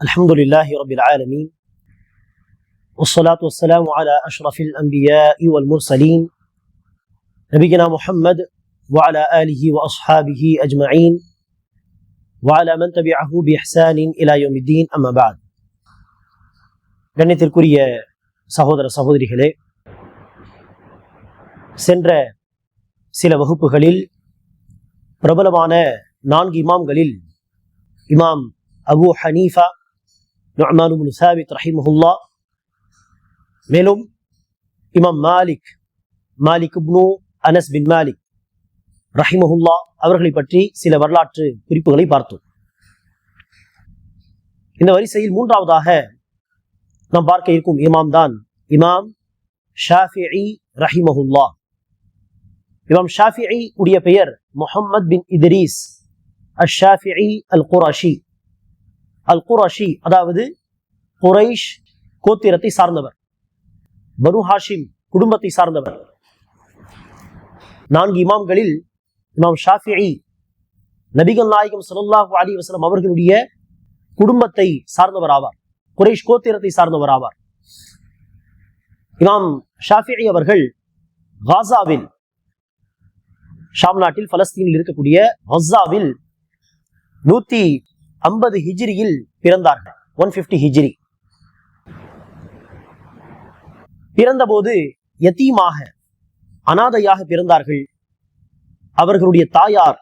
الحمد لله رب العالمين والصلاة والسلام على أشرف الأنبياء والمرسلين نبينا محمد وعلى آله وأصحابه أجمعين وعلى من تبعه بإحسان إلى يوم الدين أما بعد கண்ணியத்திற்குரிய சகோதர சகோதரிகளே சென்ற சில வகுப்புகளில் பிரபலமான நான்கு இமாம்களில் இமாம் அபு ஹனீஃபா நுஅமான் இப்னு சாபித் ரஹிமஹுல்லா மேலும் இமாம் மாலிக் மாலிக் இப்னு அனஸ் பின் மாலிக் ரஹிமஹுல்லா அவர்களை பற்றி சில வரலாற்று குறிப்புகளை பார்த்தோம். இந்த வரிசையில் மூன்றாவதாக நாம் பார்க்க இருக்கும் இமாம் தான் இமாம் ஷாஃபிஇ ரஹிமஹுல்லா இமாம் ஷாஃபிஇ உடைய பெயர் முஹம்மத் பின் இத்ரீஸ் அஷ் ஷாஃபிஇ அல் குராஷி. அல் குராஷி அதாவது குரைஷ் கோத்திரத்தை சார்ந்தவர். பனு ஹாஷிம் குடும்பத்தை சார்ந்தவர். நான்கு இமாம்களில் இமாம் ஷாஃபிஇ நபிகள் நாயகம் ஸல்லல்லாஹு அலி வசலம் அவர்களுடைய குடும்பத்தை சார்ந்தவர் ஆவார். குரேஷ் கோத்திரத்தை சார்ந்தவர் ஆவார். இமாம் ஷாஃபிஇ அவர்கள் காசாவில் ஷாம் நாட்டில் பலஸ்தீனில் இருக்கக்கூடிய கசாவில் நூத்தி ஐம்பது ஹிஜ்ரியில் பிறந்தார்கள். ஒன் பிப்டி ஹிஜ்ரி. பிறந்தபோது யத்தீமாக அனாதையாக பிறந்தார்கள். அவர்களுடைய தாயார்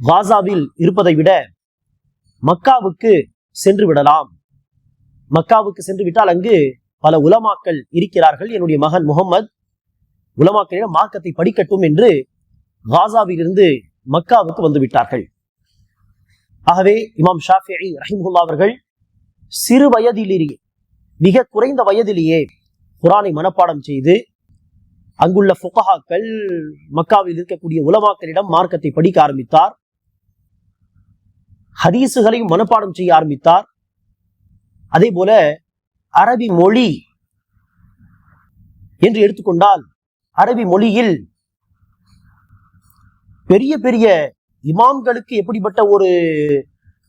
காசாவில் இருப்பதை விட மக்காவுக்கு சென்று விடலாம். மக்காவுக்கு சென்று விட்டால் அங்கு பல உலமாக்கள் இருக்கிறார்கள். என்னுடைய மகன் முகமது உலமாக்களிடம் மார்க்கத்தை படிக்கட்டும் என்று காசாவிலிருந்து மக்காவுக்கு வந்து விட்டார்கள். ஆகவே இமாம் ஷாஃபி ரஹிமுல்லா அவர்கள் சிறு வயதிலேயே மிக குறைந்த வயதிலேயே குரானை மனப்பாடம் செய்து அங்குள்ள ஃபுகஹாக்கள் மக்காவில் இருக்கக்கூடிய உலமாக்களிடம் மார்க்கத்தை படிக்க ஆரம்பித்தார். ஹதீசுகளையும் மனப்பாடம் செய்ய ஆரம்பித்தார். அதே போல அரபி மொழி என்று எடுத்துக்கொண்டால் அரபி மொழியில் பெரிய பெரிய இமாம்களுக்கு எப்படிப்பட்ட ஒரு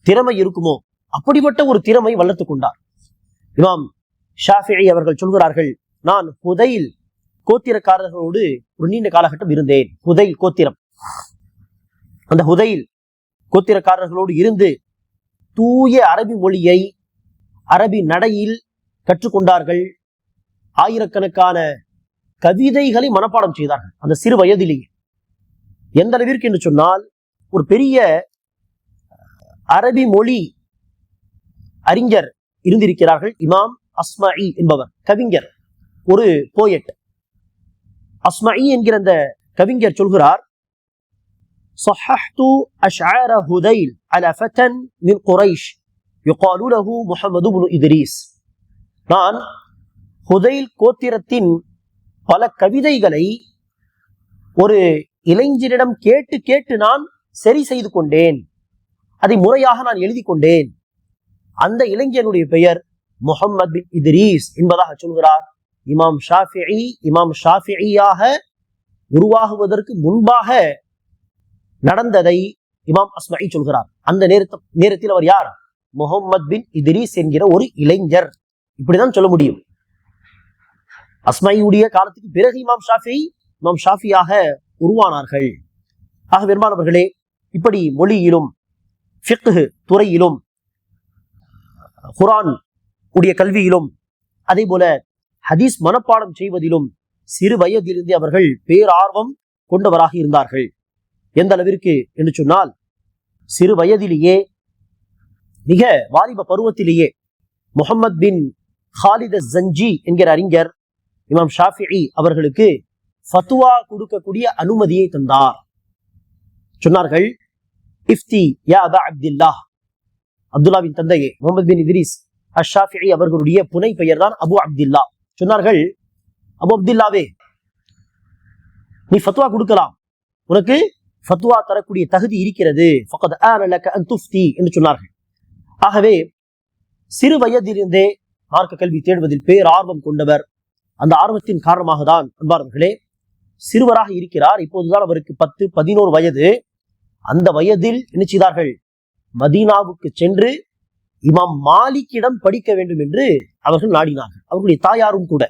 திறமை இருக்குமோ அப்படிப்பட்ட ஒரு திறமை வளர்த்து கொண்டார் இமாம் ஷாஃபி அவர்கள் சொல்கிறார்கள் நான் புதையில் கோத்திரக்காரர்களோடு ஒரு நீண்ட காலகட்டம் இருந்தேன். புதையில் கோத்திரம். அந்த ஹுதைல் கோத்திரக்காரர்களோடு இருந்து தூய அரபி மொழியை அரபி நடையில் கற்றுக்கொண்டார்கள். ஆயிரக்கணக்கான கவிதைகளை மனப்பாடம் செய்தார்கள். அந்த சிறு வயதிலேயே. எந்த அளவிற்கு என்று சொன்னால் ஒரு பெரிய அரபி மொழி அறிஞர் இருந்திருக்கிறார்கள் இமாம் அஸ்மாஇ என்பவர் கவிஞர் ஒரு போயட் அஸ்மாஇ என்கிற அந்த கவிஞர் சொல்கிறார் صححت أشعار هذيل على فتى من قريش يقال له محمد بن إدريس நான் ஹுதைல் கோத்திரத்தின் பல கவிதைகளை ஒரு இளைஞரிடம் கேட்டு கேட்டு நான் சரி செய்து கொண்டேன். அதை முறையாக நான் எழுதி கொண்டேன். அந்த இளைஞனுடைய பெயர் முகம்மது பின் இத்ரீஸ் என்பதாக சொல்கிறார். இமாம் ஷாஃபி இமாம் ஷாஃபியாக உருவாகுவதற்கு முன்பாக நடந்ததை இமாம் அஸ்மாயி சொல்கிறார். அந்த நேரத்தை நேரத்தில் அவர் யார்? முகம்மது பின் இத்ரீஸ் என்கிற ஒரு இளைஞர். இப்படிதான் சொல்ல முடியும். அஸ்மாயியுடைய காலத்துக்கு பிறகு இமாம் ஷாஃபி இமாம் ஷாஃபியாக உருவானார்கள். ஆக பெருமானவர்களே இப்படி மொழியிலும் ஃபிக்கு துறையிலும் குரான் உடைய கல்வியிலும் அதே போல ஹதீஸ் மனப்பாடம் செய்வதிலும் சிறு வயதிலிருந்தே அவர்கள் பேரார்வம் கொண்டவராக இருந்தார்கள். எந்த அளவிற்கு என்று சொன்னால் சிறு வயதிலேயே மிக வாலிப பருவத்திலேயே முகமது பின் ஹாலித ஜஞ்சி என்கிற அறிஞர் இமாம் ஷாஃபி அவர்களுக்கு ஃபத்துவா கொடுக்கக்கூடிய அனுமதியை தந்தார். சொன்னார்கள் இஃப்தி யா அப்துல்லா அப்துல்லாவின் தந்தையே முகமது பின் இதிரிஸ் அஷாஃபி அவர்களுடைய புனை பெயர் தான் அபு அப்துல்லா சொன்னார்கள் அபு அப்துல்லாவே நீ ஃபத்வா கொடுக்கலாம். உனக்கு ஃபத்வா தரக்கூடிய தகுதி இருக்கிறது. ஃபகத் துஃப்தி என்று சொன்னார்கள். ஆகவே சிறு வயதிலிருந்தே மார்க்க கல்வி தேடுவதில் பேர் ஆர்வம் கொண்டவர். அந்த ஆர்வத்தின் காரணமாக தான் அன்பார்ந்தர்களே சிறுவராக இருக்கிறார். இப்போதுதான் அவருக்கு பத்து பதினோரு வயது. அந்த வயதில் என்ன செய்தார்கள்? மதீனாவுக்கு சென்று இமாம் மாலிக்கிடம் படிக்க வேண்டும் என்று அவர்கள் நாடினார்கள். அவர்களுடைய தாயாரும் கூட.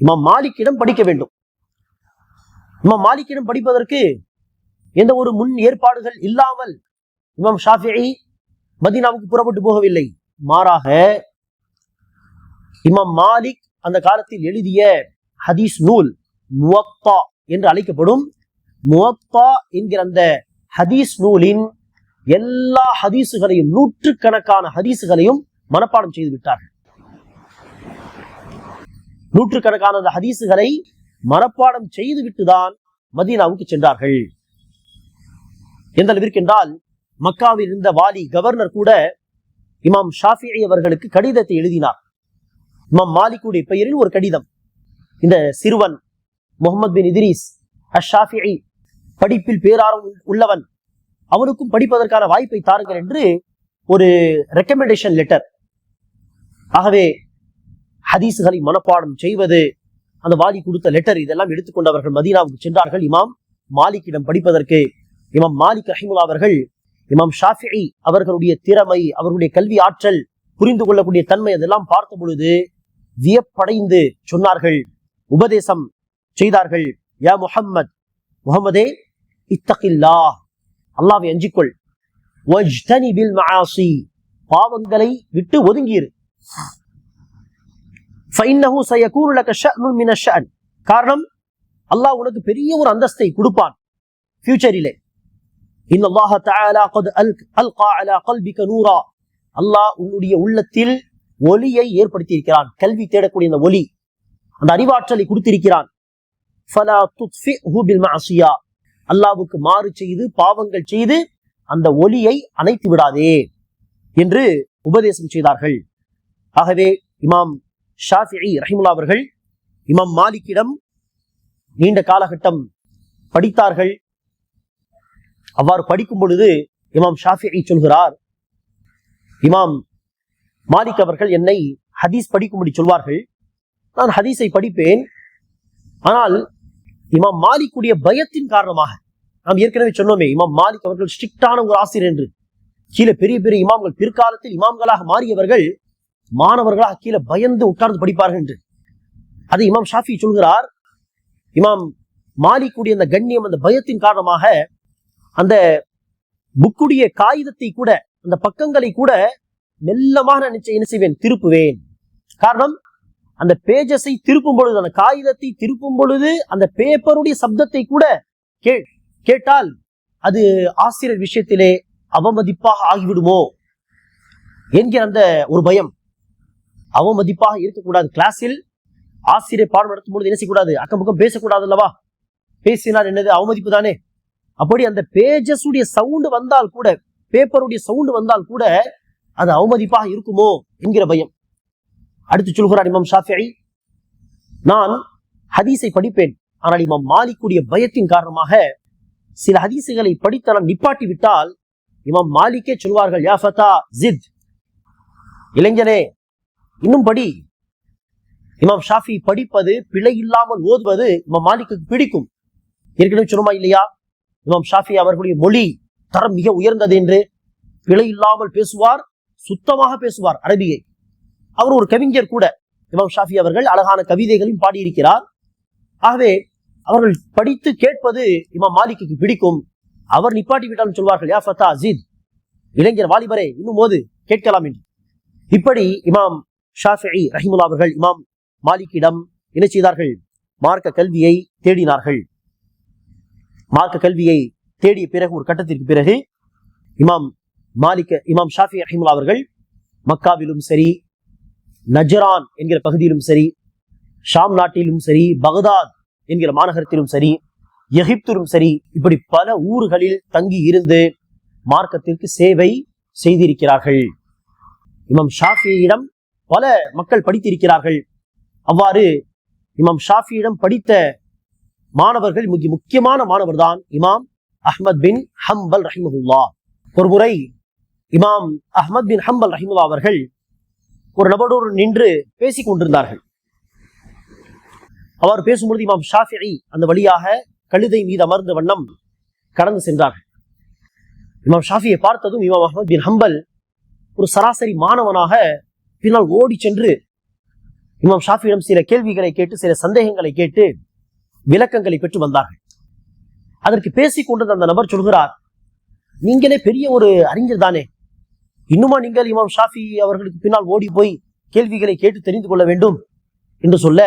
இமாம் மாலிக்கிடம் படிக்க வேண்டும். இமாம் மாலிக்கிடம் படிப்பதற்கு எந்த ஒரு முன் ஏற்பாடுகள் இல்லாமல் இமாம் ஷாஃபி மதீனாவுக்கு புறப்பட்டு போகவில்லை. மாறாக இமாம் மாலிக் அந்த காலத்தில் எழுதிய ஹதீஸ் நூல் முவத்தா என்று அழைக்கப்படும் முவத்தா என்கிற அந்த ஹதீஸ் நூலின் எல்லா ஹதீசுகளையும் நூற்றுக்கணக்கான ஹதீசுகளையும் மனப்பாடம் செய்து விட்டார்கள். நூற்றுக்கணக்கான அந்த ஹதீசுகளை மனப்பாடம் செய்து விட்டுதான் மதீனாவுக்கு சென்றார்கள். எந்த அளவிற்கு என்றால் மக்காவில் இருந்த வாலி கவர்னர் கூட இமாம் ஷாஃபி அவர்களுக்கு கடிதத்தை எழுதினார். இமாம் மாலிக்குடைய பெயரில் ஒரு கடிதம். இந்த சிறுவன் முகமது பின் இதிரிஸ் அஷாஃபி படிப்பில் பேரார்வம் உள்ளவன் அவனுக்கும் படிப்பதற்கான வாய்ப்பை தாருங்கள் என்று ஒரு ரெக்கமெண்டேஷன் லெட்டர் ஆகவே ஹதீஸுகளை மனப்பாடம் செய்வது அந்த வாலி கொடுத்த லெட்டர் இதெல்லாம் எடுத்துக்கொண்டவர்கள் மதீனாவுக்கு சென்றார்கள். இமாம் மாலிக்கிடம் படிப்பதற்கு இமாம் மாலிக் ரஹிமுல்லா அவர்கள் இமாம் ஷாஃபி அவர்களுடைய திறமை அவர்களுடைய கல்வி ஆற்றல் புரிந்து கொள்ளக்கூடிய தன்மை அதெல்லாம் பார்த்த பொழுது வியப்படைந்து சொன்னார்கள் உபதேசம் செய்தார்கள். யா முஹம்மத் முகமதே இத்தகில்லா அல்லாவை அஞ்சிக்கொள். பாவங்களை விட்டு ஒதுங்கியிரு காரணம் அல்லாஹ் உனக்கு பெரிய ஒரு அந்தஸ்தை கொடுப்பான். ஃபியூச்சரிலே. இன் அல்லாஹ் தஆலா அல்கா அலா கல்பிக நூரா. அல்லாஹ் உன்னுடைய உள்ளத்தில் ஒலியை ஏற்படுத்தி இருக்கிறான் கல்வி தேடக்கூடிய அந்த ஒலி அந்த அறிவாற்றலை கொடுத்திருக்கிறான். அல்லாவுக்கு மாறு செய்து பாவங்கள் செய்து அந்த ஒலியை அணைத்து விடாதே என்று உபதேசம் செய்தார்கள். ஆகவே இமாம் ஷாஃபி ரஹிமுல்லா அவர்கள் இமாம் மாலிக்கிடம் நீண்ட காலகட்டம் படித்தார்கள். அவ்வாறு படிக்கும் பொழுது இமாம் ஷாஃபி சொல்கிறார் இமாம் மாலிக் அவர்கள் என்னை ஹதீஸ் படிக்கும்படி சொல்வார்கள். நான் ஹதீஸை படிப்பேன் ஆனால் இமாம் மாலிக்குடைய பயத்தின் காரணமாக நாம் ஏற்கனவே சொன்னோமே இமாம் மாலிக் அவர்கள் ஸ்ட்ரிக்டான ஒரு ஆசிரியர் என்று. கீழே பெரிய பெரிய இமாம்கள் பிற்காலத்தில் இமாம்களாக மாறியவர்கள் மாணவர்களாக கீழே பயந்து உட்கார்ந்து படிப்பார்கள் என்று. அது இமாம் ஷாஃபி சொல்கிறார் இமாம் மாலிக்குடைய அந்த கண்ணியம் அந்த பயத்தின் காரணமாக அந்த புக்குடைய காகிதத்தை கூட அந்த பக்கங்களை கூட மெல்லமாக நினைச்ச என்ன செய்வேன்? திருப்புவேன். காரணம் அந்த பேஜஸை திருப்பும் பொழுது அந்த காகிதத்தை திருப்பும் பொழுது அந்த பேப்பருடைய சப்தத்தை கூட கே கேட்டால் அது ஆசிரியர் விஷயத்திலே அவமதிப்பாக ஆகிவிடுமோ என்கிற அந்த ஒரு பயம். அவமதிப்பாக இருக்கக்கூடாது. கிளாஸில் ஆசிரியர் பாடம் நடத்தும் பொழுது என்ன செய்யக்கூடாது? அக்கம் பக்கம் பேசக்கூடாது அல்லவா? பேசினால் என்னது? அவமதிப்பு தானே? அப்படி அந்த பேஜஸ் உடைய சவுண்டு வந்தால் கூட பேப்பருடைய சவுண்டு வந்தால் கூட அது அவமதிப்பாக இருக்குமோ என்கிற பயம். அடுத்து சொல்கிறார் இமாம் ஷாஃபி நான் ஹதீஸை படிப்பேன். ஆனால் இமாம் மாலிக்குடைய பயத்தின் காரணமாக சில ஹதீசுகளை படித்து நான் நிப்பாட்டி விட்டால் இமாம் மாலிக்கே சொல்வார்கள் யா ஃபதா ஜித். இளைஞனே இன்னும் படி. இமாம் ஷாஃபி படிப்பது பிழை இல்லாமல் ஓதுவது இமாம் மாலிக்கு பிடிக்கும். ஏற்கனவே சொன்னோமா இல்லையா? இமாம் ஷாஃபி அவர்களுடைய மொழி தரம் மிக உயர்ந்தது என்று. பிழை இல்லாமல் பேசுவார் சுத்தமாக பேசுவார் அரபியை. அவர் ஒரு கவிஞர் கூட. இமாம் ஷாஃபி அவர்கள் அழகான கவிதைகளையும் பாடியிருக்கிறார். ஆகவே அவர்கள் படித்து கேட்பது இமாம் மாலிக்கு பிடிக்கும். அவர் நிப்பாட்டி விட்டாலும் சொல்வார்கள் யா ஃபத்தா அசீத் இளைஞர் வாலிபரே இன்னும் போது கேட்கலாம் என்று. இப்படி இமாம் ஷாஃபி ரஹிமுல்லா அவர்கள் இமாம் மாலிக்கிடம் என்ன செய்தார்கள்? மார்க்க கல்வியை தேடினார்கள். மார்க்க கல்வியை தேடிய பிறகு ஒரு கட்டத்திற்கு பிறகு இமாம் மாலிக் இமாம் ஷாஃபி ரஹிமுல்லா அவர்கள் மக்காவிலும் சரி நஜரான் என்கிற பகுதியிலும் சரி ஷாம் நாட்டிலும் சரி பகதாத் என்கிற மாநகரத்திலும் சரி எகிப்திலும் சரி இப்படி பல ஊர்களில் தங்கி இருந்து மார்க்கத்திற்கு சேவை செய்திருக்கிறார்கள். இமாம் ஷாஃபியிடம் பல மக்கள் படித்திருக்கிறார்கள். அவ்வாறு இமாம் ஷாஃபியிடம் படித்த மாணவர்கள் மிக முக்கியமான மாணவர் தான் இமாம் அஹ்மத் பின் ஹம்பல் ரஹிமஹுல்லா. ஒரு முறை இமாம் அஹ்மத் பின் ஹம்பல் ரஹிமுல்லா அவர்கள் ஒரு நபரோடு நின்று பேசிக் கொண்டிருந்தார்கள். அவர் பேசும்பொழுது இமாம் ஷாஃபி அந்த வழியாக கழுதை மீது அமர்ந்த வண்ணம் கடந்து சென்றார்கள். இமாம் ஷாஃபியை பார்த்ததும் இமாம் அஹமத் பின் ஹம்பல் ஒரு சராசரி மாணவனாக பின்னால் ஓடி சென்று இமாம் ஷாஃபியிடம் சில கேள்விகளை கேட்டு சில சந்தேகங்களை கேட்டு விளக்கங்களை பெற்று வந்தார்கள். அதற்கு பேசிக் கொண்டது அந்த நபர் சொல்கிறார் நீங்களே பெரிய ஒரு அறிஞர் தானே. இன்னுமா நீங்கள் இமாம் ஷாஃபி அவர்களுக்கு பின்னால் ஓடி போய் கேள்விகளை கேட்டு தெரிந்து கொள்ள வேண்டும் என்று சொல்ல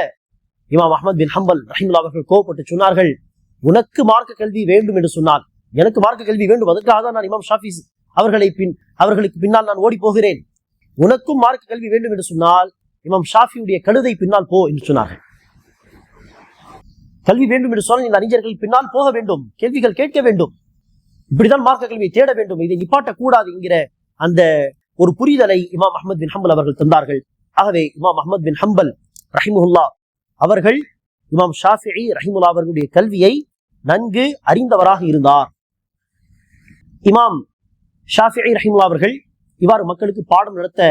இமாம் அஹமது பின் ஹம்பல் ரஹிமுல்லா அவர்கள் கோவப்பட்டு சொன்னார்கள் உனக்கு மார்க்க கல்வி வேண்டும் என்று சொன்னால் எனக்கு மார்க்க கல்வி வேண்டும். அதற்காக தான் நான் இமாம் ஷாஃபி அவர்களை பின் அவர்களுக்கு பின்னால் நான் ஓடி போகிறேன். உனக்கும் மார்க்க கல்வி வேண்டும் என்று சொன்னால் இமாம் ஷாஃபியுடைய கழுதை பின்னால் போ என்று சொன்னார்கள். கல்வி வேண்டும் என்று சொன்னால் இந்த அறிஞர்கள் பின்னால் போக வேண்டும். கேள்விகள் கேட்க வேண்டும். இப்படிதான் மார்க்க கல்வியை தேட வேண்டும். இதை நிப்பாட்டக்கூடாது என்கிற அந்த ஒரு புரிதலை இமாம் அஹமது பின் ஹம்பல் அவர்கள் தந்தார்கள். ஆகவே இமாம் அஹமது பின் ஹம்பல் ரஹிமுல்லா அவர்கள் இமாம் ஷாஃபி ரஹிமுல்லா அவர்களுடைய கல்வியை நன்கு அறிந்தவராக இருந்தார். இமாம் ஷாஃபி ரஹிமுல்லா அவர்கள் இவ்வாறு மக்களுக்கு பாடம் நடத்த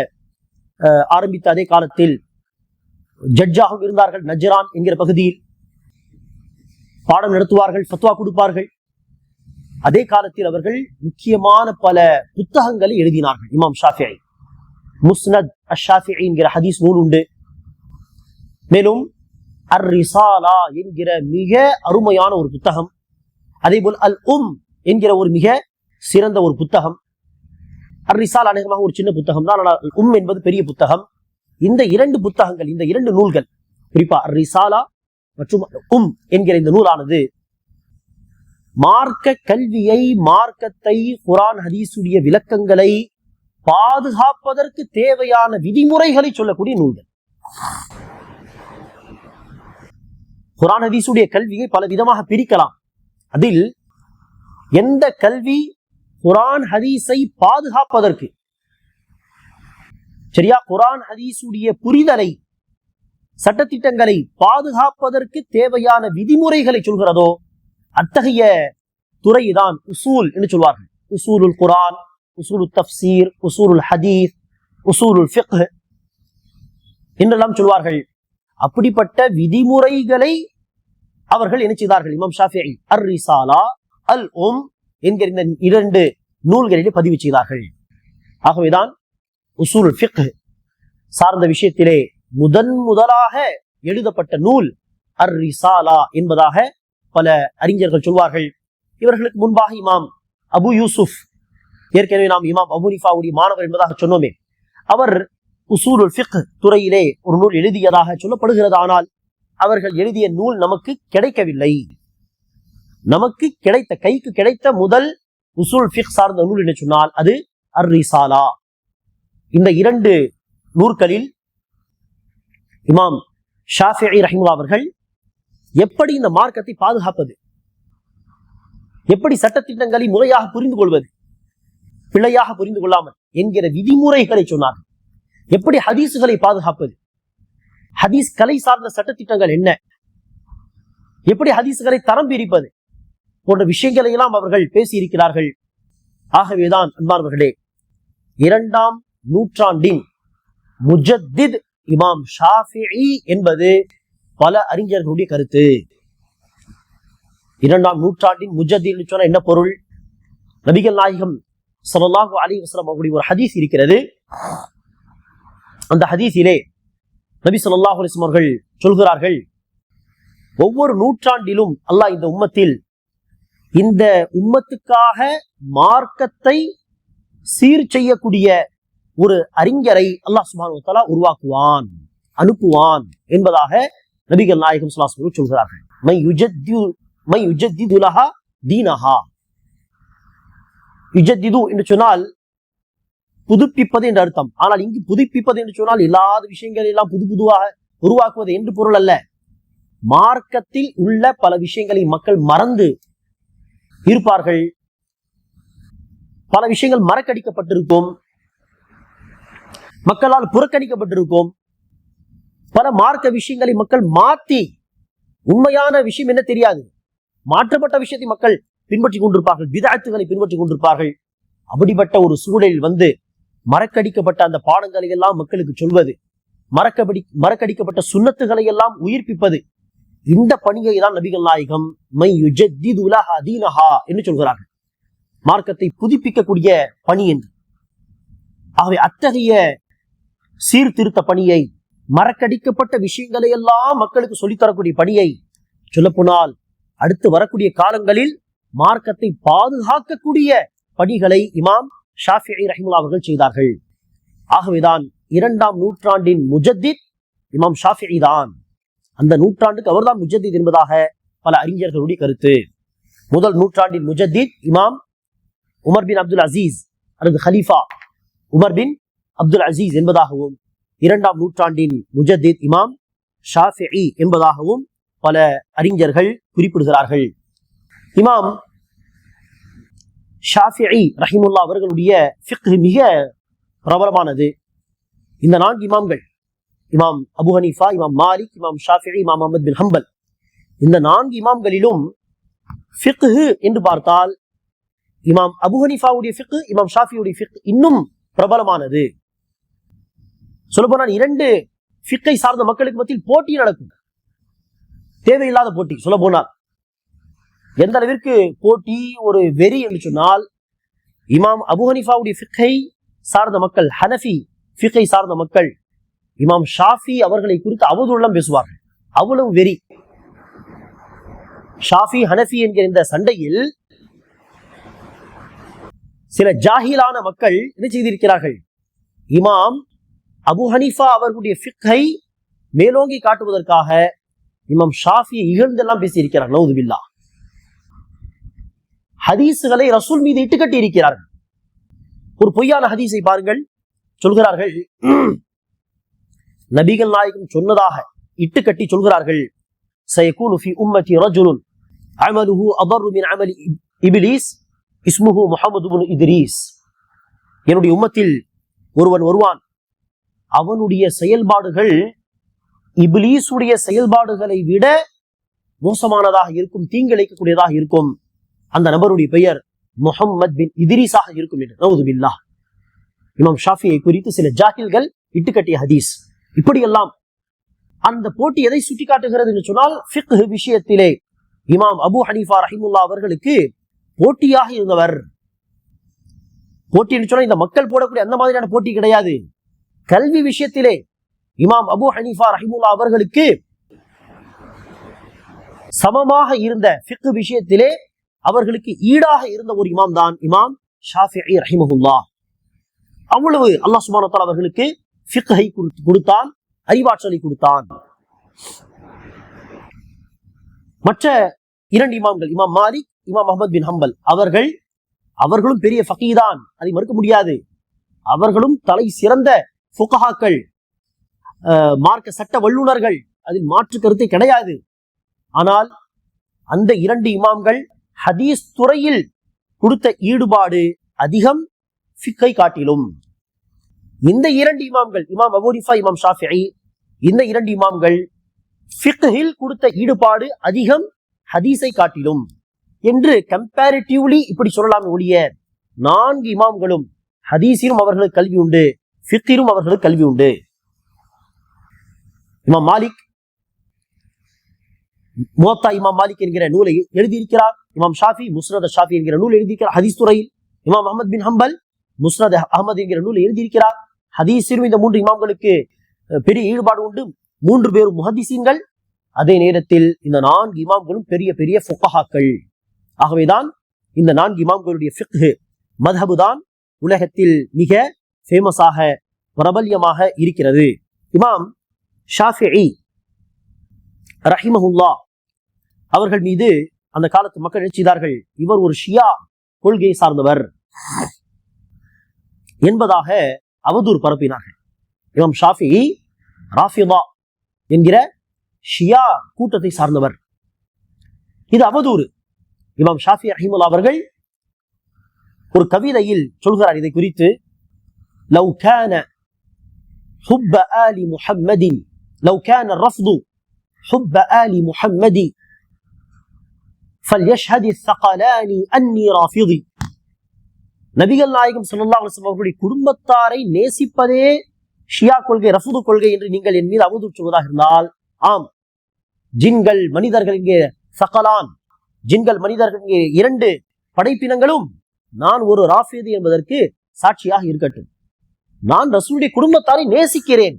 ஆரம்பித்த அதே காலத்தில் ஜட்ஜாகவும் இருந்தார்கள். நஜ்ரான் என்கிற பகுதியில் பாடம் நடத்துவார்கள் ஃபத்வா கொடுப்பார்கள். அதே காலத்தில் அவர்கள் முக்கியமான பல புத்தகங்களை எழுதினார்கள். இமாம் ஷாஃபிஐ முஸ்னத் அஷாஃபி என்கிற ஹதீஸ் நூல் உண்டு. மேலும் அர் ரிசாலா என்கிற மிக அருமையான ஒரு புத்தகம். அதே போல் அல் உம் என்கிற ஒரு மிக சிறந்த ஒரு புத்தகம். அர் ரிசால் அநேகமாக ஒரு சின்ன புத்தகம் தான் ஆனால் அல் உம் என்பது பெரிய புத்தகம். இந்த இரண்டு புத்தகங்கள் இந்த இரண்டு நூல்கள் குறிப்பா அர் ரிசாலா மற்றும் உம் என்கிற இந்த நூலானது மார்க்க கல்வியை மார்க்கத்தை குரான் ஹதீஸுடைய விளக்கங்களை பாதுகாப்பதற்கு தேவையான விதிமுறைகளை சொல்லக்கூடிய நூல்கள். குரான் ஹதீஸுடைய கல்வியை பல விதமாக பிரிக்கலாம். அதில் எந்த கல்வி குரான் ஹதீஸை பாதுகாப்பதற்கு சரியா? குரான் ஹதீஸுடைய புரிதலை சட்டத்திட்டங்களை பாதுகாப்பதற்கு தேவையான விதிமுறைகளை சொல்கிறதோ அத்தகைய துறைதான் உசூல் என்று சொல்வார்கள். உசூலுல் குரான் உசூலுல் தப்சீர் உசூலுல் ஹதீஸ் உசூலுல் ஃபிக் என்றெல்லாம் சொல்வார்கள். அப்படிப்பட்ட விதிமுறைகளை அவர்கள் என்ன செய்தார்கள்? இமாம் ஷாஃபி அர் ரிசாலா அல் உம் என்கிற இந்த இரண்டு நூல்களிலே பதிவு செய்தார்கள். ஆகவேதான் உசூல் ஃபிக் சார்ந்த விஷயத்திலே முதன் முதலாக எழுதப்பட்ட நூல் அர் ரிசாலா என்பதாக பல அறிஞர்கள் சொல்வார்கள். இவர்களுக்கு முன்பாக இமாம் அபு யூசுப் ஏற்கனவே நாம் இமாம் அபுனிஃபாவுடைய மாணவர் என்பதாக சொன்னோமே. அவர் உசூருல் ஃபிக் துறையிலே ஒரு நூல் எழுதியதாக சொல்லப்படுகிறது ஆனால் அவர்கள் எழுதிய நூல் நமக்கு கிடைக்கவில்லை. நமக்கு கிடைத்த கைக்கு கிடைத்த முதல் உசூல் ஃபிக் சார்ந்த நூல் என்று சொன்னால் அது அர் ரிசாலா இந்த இரண்டு நூற்களில் இமாம் ஷாஃபி ரஹிமுல்லா அவர்கள் எப்படி இந்த மார்க்கத்தை பாதுகாப்பது? எப்படி சட்டத்திட்டங்களை முறையாக புரிந்து கொள்வது? பிழையாக புரிந்து கொள்ளாமல் என்கிற விதிமுறைகளை சொன்னார்கள். எப்படி ஹதீஸுகளை பாதுகாப்பது? ஹதீஸ் கலை சார்ந்த சட்டத்திட்டங்கள் என்ன? எப்படி ஹதீஸுகளை தரம் பிரிப்பது? போன்ற விஷயங்களை எல்லாம் அவர்கள் பேசியிருக்கிறார்கள். ஆகவேதான் அன்பார்வர்களே இரண்டாம் நூற்றாண்டின் முஜத்தித் இமாம் ஷாஃபி என்பது பல அறிஞர்களுடைய கருத்து. இரண்டாம் நூற்றாண்டின் முஜத்தித் சொன்ன என்ன பொருள்? நபிகள் நாயகம் ஸல்லல்லாஹு அலைஹி அவருடைய ஒரு ஹதீஸ் இருக்கிறது. அந்த ஹதீஸிலே நபி சொல்லாஹு அலைஹி அவர்கள் சொல்கிறார்கள் ஒவ்வொரு நூற்றாண்டிலும் அல்லாஹ் இந்த உம்மத்தில் இந்த உம்மத்துக்காக மார்க்கத்தை சீர் செய்யக்கூடிய ஒரு அறிஞரை அல்லாஹ் சுபான் வ உருவாக்குவான் அனுப்புவான் என்பதாக நபிகள் நாயகம் ஸல்லல்லாஹு சொல்கிறார்கள் மை யுஜத்யு மை யுஜத்திது லஹா தீனஹா. யுஜத்திது என்று சொன்னால் புதுப்பிப்பது என்று அர்த்தம். ஆனால் இங்கு புதுப்பிப்பது என்று சொன்னால் இல்லாத விஷயங்கள் எல்லாம் புது புதுவாக உருவாக்குவது என்று பொருள் அல்ல. மார்க்கத்தில் உள்ள பல விஷயங்களை மக்கள் மறந்து இருப்பார்கள். பல விஷயங்கள் மறக்கடிக்கப்பட்டிருக்கும். மக்களால் புறக்கணிக்கப்பட்டிருக்கும். பல மார்க்க விஷயங்களை மக்கள் மாத்தி உண்மையான விஷயம் என்ன தெரியாது. மாற்றப்பட்ட விஷயத்தை மக்கள் பின்பற்றி கொண்டிருப்பார்கள். விதாத்துகளை பின்பற்றி கொண்டிருப்பார்கள். அப்படிப்பட்ட ஒரு சூழலில் வந்து மறக்கடிக்கப்பட்ட அந்த பாடங்களை எல்லாம் மக்களுக்கு சொல்வது மறக்கபடி மறக்கடிக்கப்பட்ட சுண்ணத்துகளை எல்லாம் உயிர்ப்பிப்பது இந்த பணியை தான் நபிகள் நாயகம் மை யுஜத்திது லஹா என்று சொல்கிறார்கள். மார்க்கத்தை புதுப்பிக்கக்கூடிய பணி என்று. ஆகவே அத்தகைய சீர்திருத்த பணியை மறக்கடிக்கப்பட்ட விஷயங்களை எல்லாம் மக்களுக்கு சொல்லித்தரக்கூடிய பணியை சொல்லப்போனால் அடுத்து வரக்கூடிய காலங்களில் மார்க்கத்தை பாதுகாக்கக்கூடிய பணிகளை இமாம் ஷாஃபி ரஹிமுல்லா அவர்கள் செய்தார்கள். ஆகவேதான் இரண்டாம் நூற்றாண்டின் முஜத்தித் இமாம் ஷாஃபி தான். அந்த நூற்றாண்டுக்கு அவர்தான் முஜத்தித் என்பதாக பல அறிஞர்களுடைய கருத்து. முதல் நூற்றாண்டின் முஜத்தித் இமாம் உமர் பின் அப்துல் அசீஸ் அல்லது ஹலீஃபா உமர் பின் அப்துல் அசீஸ் என்பதாகவும் இரண்டாம் நூற்றாண்டின் முஜத்தித் இமாம் ஷாஃபி என்பதாகவும் பல அறிஞர்கள் குறிப்பிடுகிறார்கள். இமாம் ஷாஃபி ரஹிமுல்லா அவர்களுடைய ஃபிக்ஹ் மிக பிரபலமானது. இந்த நான்கு இமாம்கள் இமாம் அபு ஹனீஃபா இமாம் மாலிக் இமாம் ஷாஃபி இமாம் அஹமத் பின் ஹம்பல் இந்த நான்கு இமாம்களிலும் ஃபிக்கு என்று பார்த்தால் இமாம் அபு ஹனீஃபாவுடைய ஃபிக்கு இமாம் ஷாஃபியுடைய ஃபிக் இன்னும் பிரபலமானது. சொல்லப்போனால் இரண்டு ஃபிக்கை சார்ந்த மக்களுக்கு மத்தியில் போட்டி நடக்கும். தேவையில்லாத போட்டி சொல்ல போனால் எந்த அளவிற்கு போட்டி ஒரு வெறி என்று சொன்னால் இமாம் அபு ஹனீஃபாவுடைய ஃபிக்கை சார்ந்த மக்கள் ஹனஃபி ஃபிக்கை சார்ந்த மக்கள் இமாம் ஷாஃபி அவர்களை குறித்து அவதூறம் பேசுவார்கள். அவ்வளவு வெறி. ஷாஃபி ஹனஃபி என்கிற இந்த சண்டையில் சில ஜாகிலான மக்கள் என்ன செய்திருக்கிறார்கள்? இமாம் அபு ஹனீஃபா அவர்களுடைய ஃபிக்கை மேலோங்கி காட்டுவதற்காக இமாம் ஷாஃபியை இகழ்ந்தெல்லாம் பேசியிருக்கிறார். நவுதுபில்லா. ஹதீஸுகளை ரசூல் மீது இட்டுக்கட்டி இருக்கிறார்கள் ஒரு பொய்யான ஹதீஸை பாருங்கள். சொல்கிறார்கள் நபிகள் நாயகம் சொன்னதாக இட்டுக்கட்டி சொல்கிறார்கள். சயகூனு ஃபி உம்மதி ரஜுலுன் அமலுஹு அபர்ரு மின் அமலி இபிலிஸ் இஸ்முஹு முஹம்மது பின் இத்ரீஸ். என்னுடைய உம்மத்தில் ஒருவன் வருவான் அவனுடைய செயல்பாடுகள் இபிலீசுடைய செயல்பாடுகளை விட மோசமானதாக இருக்கும் தீங்கிழைக்கக்கூடியதாக இருக்கும். அந்த நபருடைய பெயர் முஹம்மத் பின் இதிரிஸாக இருக்கும் என்று. பில்லா. இமாம் ஷாஃபியை குறித்து சில ஜாகில்கள் இட்டுக்கட்டிய ஹதீஸ். இப்படியெல்லாம் அந்த போட்டி எதை சுட்டி காட்டுகிறது என்று சொன்னால் ஃபிக் விஷயத்திலே இமாம் அபு ஹனீஃபா ரஹிமுல்லா அவர்களுக்கு போட்டியாக இருந்தவர். போட்டி சொன்னால் இந்த மக்கள் போடக்கூடிய அந்த மாதிரியான போட்டி கிடையாது. கல்வி விஷயத்திலே இமாம் அபு ஹனீஃபா ரஹிமுல்லா அவர்களுக்கு சமமாக இருந்த ஃபிக்கு விஷயத்திலே அவர்களுக்கு ஈடாக இருந்த ஒரு இமாம் தான் இமாம் ஷாஃபி ரஹிமஹுல்லா. அவ்வளவு அல்லாஹ் சுபானத்தால் அவர்களுக்கு ஃபிக்கை கொடுத்தான் அறிவாற்றலை கொடுத்தான். மற்ற இரண்டு இமாம்கள் இமாம் மாலிக் இமாம் அஹமத் பின் ஹம்பல் அவர்கள் அவர்களும் பெரிய ஃபகீதான் அதை மறுக்க முடியாது. அவர்களும் தலை சிறந்த ஃபுகஹாக்கள் மார்க்க சட்ட வல்லுநர்கள் அதில் மாற்று கருத்து கிடையாது. ஆனால் அந்த இரண்டு இமாம்கள் ஹதீஸ் துறையில் கொடுத்த ஈடுபாடு அதிகம் ஃபிக்கை காட்டிலும். இந்த இரண்டு இமாம்கள் இமாம் அபூரிஃபா இமாம் ஷாஃபி இந்த இரண்டு இமாம்கள் ஃபிக்ஹில் கொடுத்த ஈடுபாடு அதிகம் ஹதீஸை காட்டிலும். என்று கம்பேரிட்டிவ்லி இப்படி சொல்லலாம் ஒழிய நான்கு இமாம்களும் ஹதீஸிலும் அவர்களுக்கு கல்வி உண்டு. ஃபிக்கிலும் அவர்களுக்கு கல்வி உண்டு. இமாம் மாலிக் மோத்தா இமாம் மாலிக் என்கிற நூலை எழுதியிருக்கிறார். இமாம் ஷாஃபி முஸ்னத் ஷாஃபி என்கிற நூல் எழுதியிருக்கிறார். ஹதீஸ் துறையில் இமாம் அஹமத் பின் ஹம்பல் முஸ்னத் அகமது என்கிற நூல் எழுதியிருக்கிறார். ஹதீஸிலும் இந்த மூன்று இமாம்களுக்கு பெரிய ஈடுபாடு உண்டு. மூன்று பேரும் முஹதிசீன்கள் அதே நேரத்தில் இந்த நான்கு இமாம்களும் பெரிய பெரிய ஃபுக்கஹாக்கள். ஆகவேதான் இந்த நான்கு இமாம்களுடைய ஃபிக்ஹு மதஹபு தான் உலகத்தில் மிக ஃபேமஸாக பிரபல்யமாக இருக்கிறது. இமாம் ஷாஃபி ரஹிமஹுல்லா அவர்கள் மீது அந்த காலத்து மக்கள் நினைச்சார்கள் இவர் ஒரு ஷியா கொள்கையை சார்ந்தவர் என்பதாக அவதூறு பரப்பினார்கள். இமாம் ஷாஃபி ராஃபிதா என்கிற ஷியா கூட்டத்தை சார்ந்தவர். இது அவதூறு. இமாம் ஷாஃபி ரஹிமுல்லா அவர்கள் ஒரு கவிதையில் சொல்கிறார். இதை குறித்து லவ் கான حب آل محمد لو كان الرفض حب آل محمد فليشهد الثقلان أني رافضي நபிகள் நாயகம் ஸல்லல்லாஹு அலைஹி வஸல்லம் அவர்களுடைய குடும்பத்தாரை நேசிப்பதே ஷியா கொள்கை ரஃபுது கொள்கை என்று நீங்கள் என் மீது அவதூறு சொல்வதாக இருந்தால் ஆம் ஜின்கள் மனிதர்கள் இங்கே சகலான் ஜின்கள் மனிதர்கள் இங்கே இரண்டு படைப்பினங்களும் நான் ஒரு ராஃபிது என்பதற்கு சாட்சியாக இருக்கட்டும் நான் ரசூலுடைய குடும்பத்தாரை நேசிக்கிறேன்.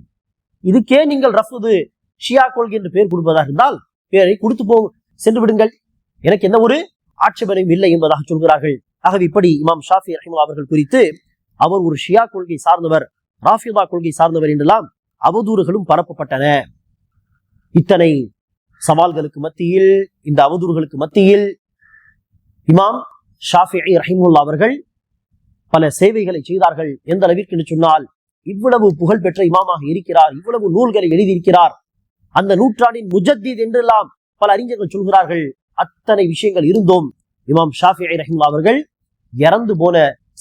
இதுக்கே நீங்கள் ரஃபுது ஷியா கொள்கை என்று பெயர் கொடுப்பதாக இருந்தால் பெயரை கொடுத்து போ சென்று விடுங்கள். எனக்கு எந்த ஒரு ஆட்சேபனையும் இல்லை என்பதாக சொல்கிறார்கள். ஆகவே இப்படி இமாம் ஷாஃபி ரஹிமுல்லா அவர்கள் குறித்து அவர் ஒரு ஷியா கொள்கை சார்ந்தவர் ராஃபிதா கொள்கை சார்ந்தவர் என்றெல்லாம் அவதூறுகளும் பரப்பப்பட்டன. இத்தனை சவால்களுக்கு மத்தியில் இந்த அவதூறுகளுக்கு மத்தியில் இமாம் ஷாஃபி ரஹிமுல்லா அவர்கள் பல சேவைகளை செய்தார்கள் எந்த அளவிற்கு என்று சொன்னால் இவ்வளவு புகழ்பெற்ற இமாமாக இருக்கிறார் இவ்வளவு நூல்களை எழுதியிருக்கிறார். அந்த நூற்றாண்டின் முஜத்தீத் என்றெல்லாம் பல அறிஞர்கள் சொல்கிறார்கள் அத்தனை விஷயங்கள் இருந்தோம் இமாம் ஷாஃபி ரஹிமுல்லா அவர்கள் இறந்து போன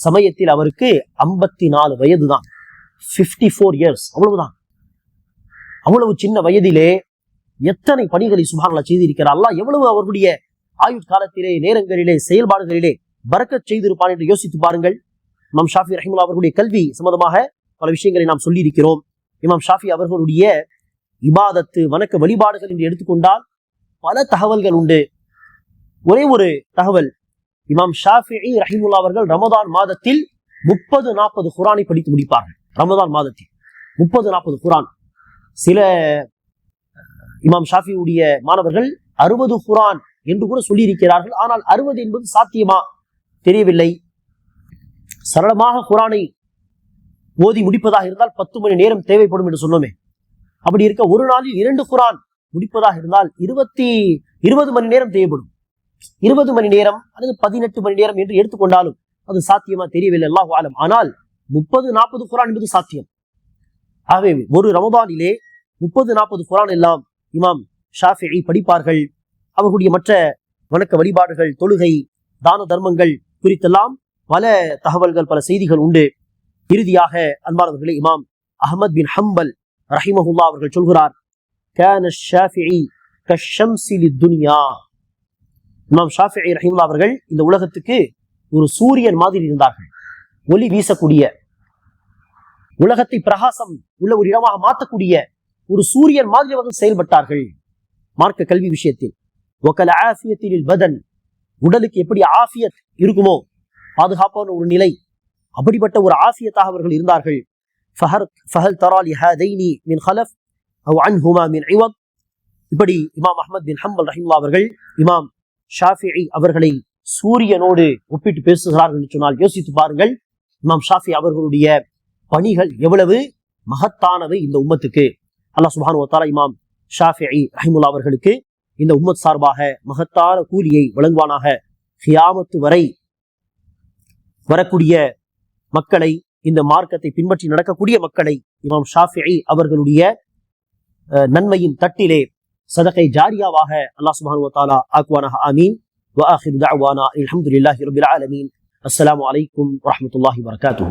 சமயத்தில் அவருக்கு ஐம்பத்தி நாலு வயதுதான். பிப்டி ஃபோர் இயர்ஸ் அவ்வளவுதான். அவ்வளவு சின்ன வயதிலே எத்தனை பணிகளை சுபானலா செய்திருக்கிறார். அல்லாஹ் எவ்வளவு அவர்களுடைய ஆயுட்காலத்திலே நேரங்களிலே செயல்பாடுகளிலே பறக்க செய்திருப்பான் என்று யோசித்து பாருங்கள். இமாம் ஷாஃபி ரஹிமுல்லா அவர்களுடைய கல்வி சம்பந்தமாக பல விஷயங்களை நாம் சொல்லியிருக்கிறோம். இமாம் ஷாஃபி அவர்களுடைய இபாதத்து வணக்க வழிபாடுகள் என்று எடுத்துக்கொண்டால் பல தகவல்கள் உண்டு. ஒரே ஒரு தகவல் இமாம் ஷாஃபி ரஹிமுல்லா அவர்கள் ரமதான் மாதத்தில் முப்பது நாற்பது குரானை படித்து முடிப்பார்கள். ரமதான் மாதத்தில் முப்பது நாற்பது குரான். சில இமாம் ஷாஃபியுடைய மாணவர்கள் அறுபது குரான் என்று கூட சொல்லியிருக்கிறார்கள். ஆனால் அறுபது என்பது சாத்தியமா? தெரியவில்லை. சரளமாக குரானை ஓதி முடிப்பதாக இருந்தால் பத்து மணி நேரம் தேவைப்படும் என்று சொன்னோமே. அப்படி இருக்க ஒரு நாளில் இரண்டு குரான் முடிப்பதாக இருந்தால் இருபத்தி இருபது மணி நேரம் தேவைப்படும். இருபது மணி நேரம் அல்லது பதினெட்டு மணி நேரம் என்று எடுத்துக்கொண்டாலும் அது சாத்தியமா தெரியவில்லை அல்லாஹ் ஆலம். ஆனால் முப்பது நாற்பது குரான் என்பது சாத்தியம். ஆகவே ஒரு ரமதானிலே முப்பது நாற்பது குரான் எல்லாம் இமாம் ஷாஃபி படிப்பார்கள். அவர்களுடைய மற்ற வணக்க வழிபாடுகள் தொழுகை தான தர்மங்கள் குறித்தெல்லாம் பல தகவல்கள் பல செய்திகள் உண்டு. இறுதியாக அன்பானவர்களே இமாம் அஹமத் பின் ஹம்பல் ரஹிமஹுல்லா அவர்கள் சொல்கிறார் இமாம் ஷாஃபி ரஹிமுல்லா அவர்கள் இந்த உலகத்துக்கு ஒரு சூரியன் மாதிரி இருந்தார்கள். ஒளி வீசக்கூடிய உலகத்தை பிரகாசம் உள்ள ஒரு இடமாக மாற்றக்கூடிய ஒரு சூரியன் மாதிரி அவர்கள் செயல்பட்டார்கள். மார்க்க கல்வி விஷயத்தில். பதன். உடலுக்கு எப்படி ஆஃபியத் இருக்குமோ பாதுகாப்பான ஒரு நிலை அப்படிப்பட்ட ஒரு ஆஃபியத்தாக அவர்கள் இருந்தார்கள். ஃபஹர் ஃபஹல் தரால் ஹதைனி மின் ஹலஃப் அன் ஹுமா மின் ஐவத் இப்படி இமாம் அஹமத் பின் ஹம்பல் ரஹிம்லா அவர்கள் இமாம் ஷாஃபி அவர்களை சூரியனோடு ஒப்பிட்டு பேசுகிறார்கள் சொன்னால் யோசித்து பாருங்கள். இமாம் ஷாஃபி அவர்களுடைய பணிகள் எவ்வளவு மகத்தானவை இந்த உம்மத்துக்கு. அல்லாஹ் சுபானு வத்தாலா இமாம் ஷாஃபி ரஹிமுல்லா அவர்களுக்கு இந்த உம்மத் சார்பாக மகத்தான கூலியை வழங்குவானாக. ஹியாமத்து வரை வரக்கூடிய மக்களை இந்த மார்க்கத்தை பின்பற்றி நடக்கக்கூடிய மக்களை இமாம் ஷாஃபி அவர்களுடைய அஹ், நன்மையின் தட்டிலே சதகை ஜாரியாவாக அல்லாஹ் சுப்ஹானஹு வ தஆலா ஆக்குவானாக ஆமீன் وآخر دعوانا الحمد لله رب العالمين السلام عليكم ورحمة الله وبركاته